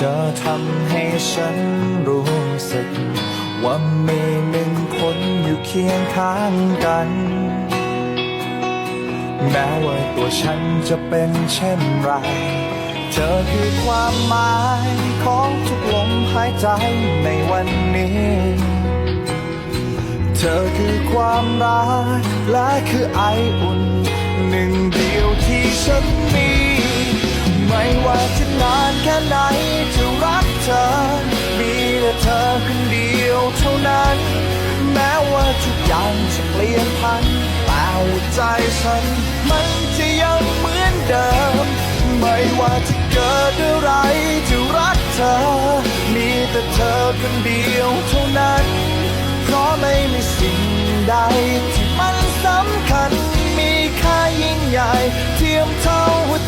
เจอทำให้ฉันรู้สึก ว่ามีหนึ่งคนอยู่เคียงข้างกัน แม้ว่าตัวฉันจะเป็นเช่นไร เธอคือความหมายของทุกลมหายใจในวันนี้ เธอคือความรักและคือไออุ่น หนึ่งเดียวที่ฉันมี นั้น แม้ว่าทุกอย่างจะเปลี่ยนพันแต่หัวใจฉัน มันจะยังเหมือนเดิม ไม่ว่าจะเกิดอะไรจะรักเธอ มีแต่เธอคนเดียวเท่านั้น เพราะไม่มีสิ่งใดที่มันสำคัญ มีค่ายิ่งใหญ่ เทียมเท่าหัวใจ